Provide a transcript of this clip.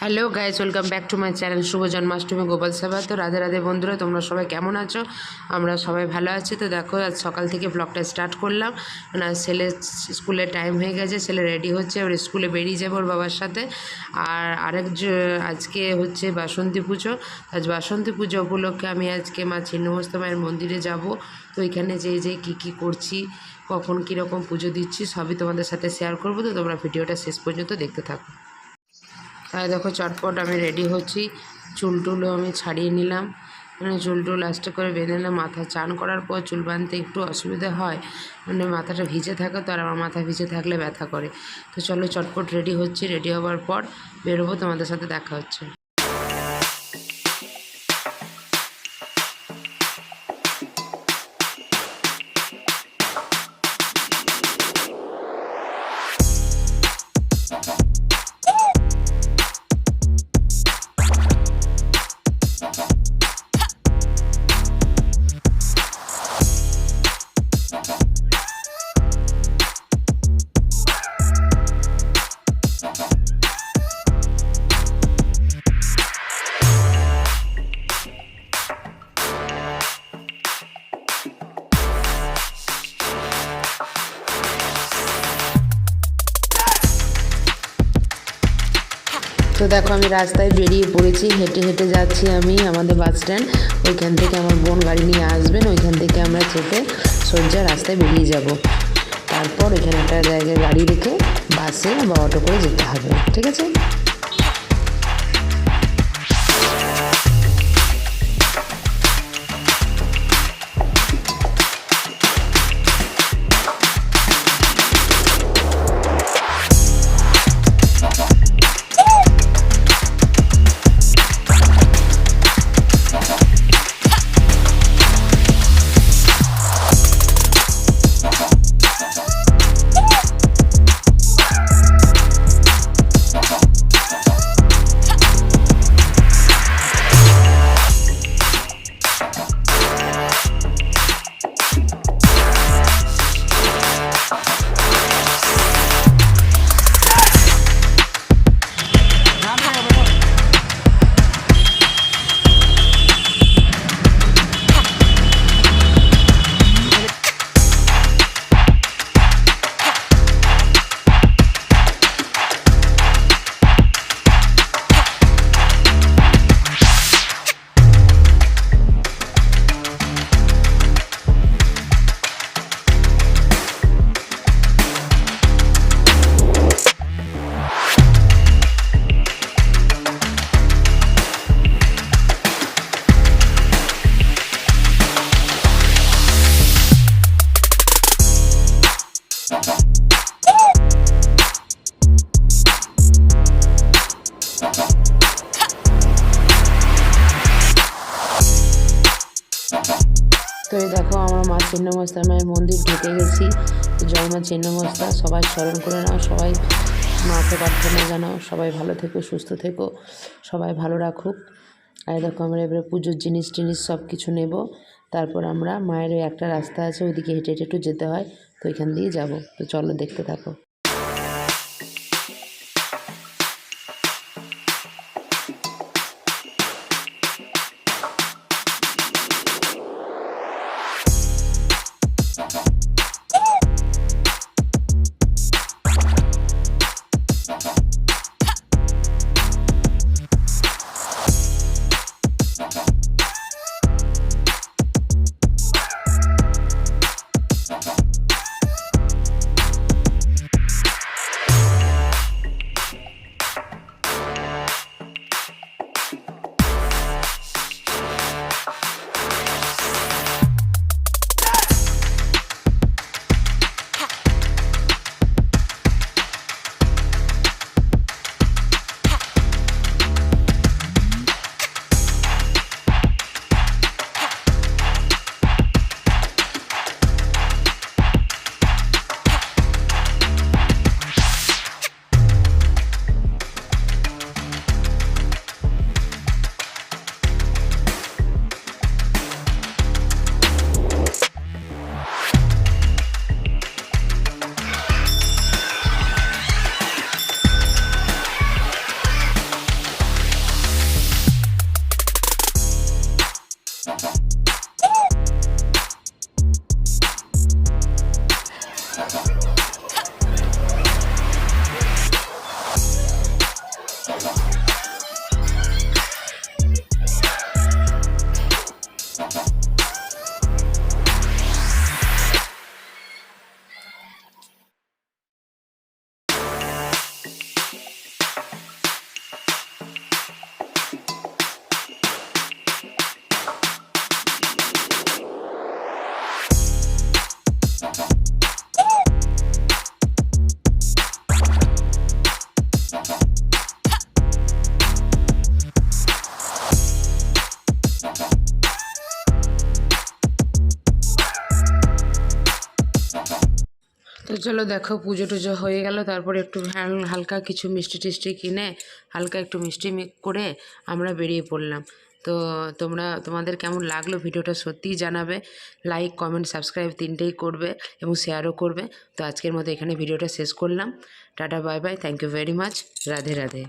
Hello guys welcome back to my channel শুভ জন্মাষ্টমী গোপাল সেবা তো রাধে রাধে, বন্ধুরা, তোমরা সবাই কেমন আছো? আমরা সবাই ভালো আছি। তো দেখো, আজ সকাল থেকে ব্লগটা স্টার্ট করলাম। না ছেলে স্কুলের টাইম হয়ে গেছে, ছেলে রেডি হচ্ছে ওর স্কুলে বেরিয়ে যাবে ওর বাবার সাথে। আর আরেক আজকে হচ্ছে বাসন্তী পুজো। আজ বাসন্তী পুজো উপলক্ষে আমি আজকে মা ছিন্নমস্ত মায়ের মন্দিরে যাব। তো এখানে যে যে কী কী করছি, কখন কীরকম পুজো দিচ্ছি, সবই তোমাদের সাথে শেয়ার করব। তো তোমরা ভিডিওটা শেষ পর্যন্ত দেখতে থাকো। তাই দেখো চটপট আমি রেডি হচ্ছি। চুল টুলও আমি ছাড়িয়ে নিলাম। মানে চুল টুল লাস্টে করে বেঁধে নিলাম। মাথা চান করার পর চুল বানতে একটু অসুবিধা হয়। মানে মাথাটা ভিজে থাকে তো আর আমার মাথা ভিজে থাকলে ব্যথা করে। তো চলো চটপট রেডি হচ্ছি। রেডি হওয়ার পর বেরোবো তোমাদের সাথে দেখা হচ্ছে। তো দেখো আমি রাস্তায় বেরিয়ে পড়েছি, হেঁটে হেঁটে যাচ্ছি আমি আমাদের বাস স্ট্যান্ড ওইখান থেকে আমার বোন গাড়ি নিয়ে আসবেন, ওইখান থেকে আমরা চেপে সোজা রাস্তায় বেরিয়ে যাব। তারপর এখানে একটা জায়গায় গাড়ি রেখে বাসে বা অটো করে যেতে হবে, ঠিক আছে? এই দেখো, আমরা মা ছিন্নমস্তা মায়ের মন্দির ঢুকে গেছি। জগন্নাথ মা ছিন্নমস্তা সবাই স্মরণ করে নাও, সবাই মাকে প্রার্থনা জানাও, সবাই ভালো থেকো, সুস্থ থেকো, সবাই ভালো রাখুক। আর দেখো, আমরা এবারে পুজোর জিনিস টিনিস সব কিছু নেব। তারপর আমরা মায়ের ওই একটা রাস্তা আছে, ওইদিকে হেঁটে হেঁটে একটু যেতে হয়, তো ওইখান দিয়ে যাব। তো চলো দেখতে থাকো। ハハハハ! চলো, দেখো, পুজো টুজো হয়ে গেল। তারপরে একটু হাল- হালকা কিছু মিষ্টি টিষ্টি কিনে, হালকা একটু মিষ্টি মিক করে আমরা বেরিয়ে পড়লাম। তো তোমরা, তোমাদের কেমন লাগল ভিডিওটা সত্যিই জানাবে। লাইক কমেন্ট সাবস্ক্রাইব তিনটেই করবে এবং শেয়ারও করবে। তো আজকের মতো এখানে ভিডিওটা শেষ করলাম। Tata bye bye thank you very much Radhe Radhe.